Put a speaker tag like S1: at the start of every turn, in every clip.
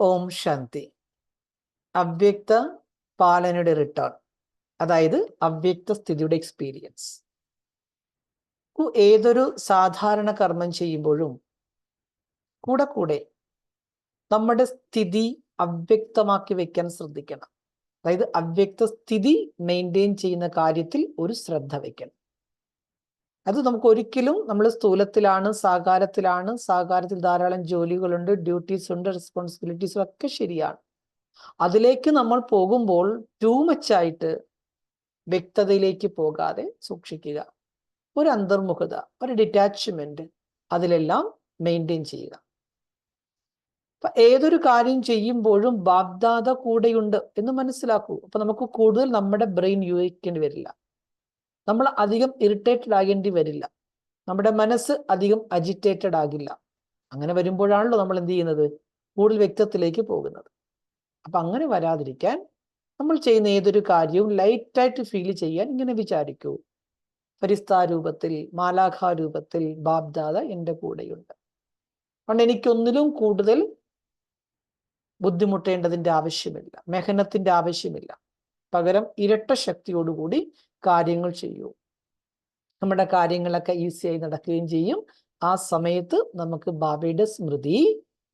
S1: ഓം ശാന്തി. അവ്യക്ത പാലനയുടെ റിട്ടേൺ അതായത് അവ്യക്ത സ്ഥിതിയുടെ എക്സ്പീരിയൻസ് ഏതൊരു സാധാരണ കർമ്മം ചെയ്യുമ്പോഴും കൂടെ കൂടെ നമ്മുടെ സ്ഥിതി അവ്യക്തമാക്കി വെക്കാൻ ശ്രദ്ധിക്കണം. അതായത് അവ്യക്ത സ്ഥിതി മെയിന്റെയിൻ ചെയ്യുന്ന കാര്യത്തിൽ ഒരു ശ്രദ്ധ വെക്കണം. അത് നമുക്ക് ഒരിക്കലും നമ്മൾ സ്ഥൂലത്തിലാണ് സാകാരത്തിലാണ് സാകാരത്തിൽ ധാരാളം ജോലികളുണ്ട് ഡ്യൂട്ടീസ് ഉണ്ട് റെസ്പോൺസിബിലിറ്റീസും ഒക്കെ ശരിയാണ്. അതിലേക്ക് നമ്മൾ പോകുമ്പോൾ ടൂ മച്ചായിട്ട് വ്യക്തതയിലേക്ക് പോകാതെ സൂക്ഷിക്കുക. ഒരു അന്തർമുഖത ഒരു ഡിറ്റാച്ച്മെന്റ് അതിലെല്ലാം മെയിന്റെയിൻ ചെയ്യുക. അപ്പൊ ഏതൊരു കാര്യം ചെയ്യുമ്പോഴും ബാഗ്ദാത കൂടെയുണ്ട് എന്ന് മനസ്സിലാക്കൂ. അപ്പൊ നമുക്ക് കൂടുതൽ നമ്മുടെ ബ്രെയിൻ ഉപയോഗിക്കേണ്ടി വരില്ല. നമ്മൾ അധികം ഇറിറ്റേറ്റഡ് ആകേണ്ടി വരില്ല. നമ്മുടെ മനസ്സ് അധികം അജിറ്റേറ്റഡ് ആകില്ല. അങ്ങനെ വരുമ്പോഴാണല്ലോ നമ്മൾ എന്ത് ചെയ്യുന്നത്? കൂടുതൽ വ്യക്തത്തിലേക്ക് പോകുന്നത്. അപ്പൊ അങ്ങനെ വരാതിരിക്കാൻ നമ്മൾ ചെയ്യുന്ന ഏതൊരു കാര്യവും ലൈറ്റായിട്ട് ഫീൽ ചെയ്യാൻ ഇങ്ങനെ വിചാരിക്കൂ. പരിസ്ഥാരൂപത്തിൽ രൂപത്തിൽ മാലാഖാ രൂപത്തിൽ ബാബ്ദാദ എന്റെ കൂടെയുണ്ട്. അതുകൊണ്ട് എനിക്കൊന്നിലും കൂടുതൽ ബുദ്ധിമുട്ടേണ്ടതിന്റെ ആവശ്യമില്ല. മെഹനത്തിന്റെ ആവശ്യമില്ല. പകരം ഇരട്ട ശക്തിയോടുകൂടി കാര്യങ്ങൾ ചെയ്യൂ. നമ്മുടെ കാര്യങ്ങളൊക്കെ ഈസിയായി നടക്കുകയും ചെയ്യും. ആ സമയത്ത് നമുക്ക് ബാബയുടെ സ്മൃതി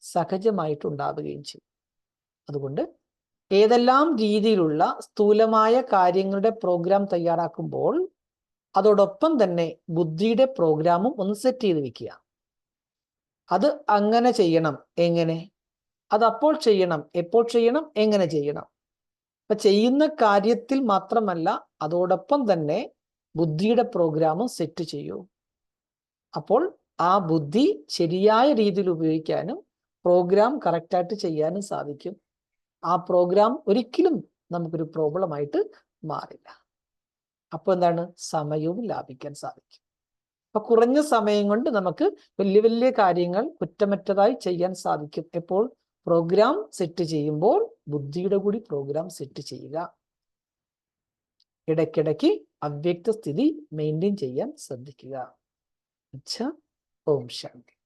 S1: സഹജമായിട്ടുണ്ടാവുകയും ചെയ്യും. അതുകൊണ്ട് ഏതെല്ലാം രീതിയിലുള്ള സ്ഥൂലമായ കാര്യങ്ങളുടെ പ്രോഗ്രാം തയ്യാറാക്കുമ്പോൾ അതോടൊപ്പം തന്നെ ബുദ്ധിയുടെ പ്രോഗ്രാമും ഒന്ന് സെറ്റ് ചെയ്ത് വെക്കുക. അത് അങ്ങനെ ചെയ്യണം എങ്ങനെ? അത് അപ്പോൾ ചെയ്യണം എപ്പോൾ ചെയ്യണം എങ്ങനെ ചെയ്യണം? അപ്പൊ ചെയ്യുന്ന കാര്യത്തിൽ മാത്രമല്ല അതോടൊപ്പം തന്നെ ബുദ്ധിയുടെ പ്രോഗ്രാമും സെറ്റ് ചെയ്യൂ. അപ്പോൾ ആ ബുദ്ധി ശരിയായ രീതിയിൽ ഉപയോഗിക്കാനും പ്രോഗ്രാം കറക്റ്റായിട്ട് ചെയ്യാനും സാധിക്കും. ആ പ്രോഗ്രാം ഒരിക്കലും നമുക്കൊരു പ്രോബ്ലം ആയിട്ട് മാറില്ല. അപ്പോൾ എന്താണ്? സമയവും ലാഭിക്കാൻ സാധിക്കും. അപ്പൊ കുറഞ്ഞ സമയം കൊണ്ട് നമുക്ക് വലിയ വലിയ കാര്യങ്ങൾ കുറ്റമറ്റതായി ചെയ്യാൻ സാധിക്കും. എപ്പോൾ? പ്രോഗ്രാം സെറ്റ് ചെയ്യുമ്പോൾ ബുദ്ധിയുടെ കൂടി പ്രോഗ്രാം സെറ്റ് ചെയ്യുക. ഇടയ്ക്കിടയ്ക്ക് അവ്യക്ത സ്ഥിതി മെയിന്റെയിൻ ചെയ്യാൻ ശ്രദ്ധിക്കുക. ഓം ശാന്തി.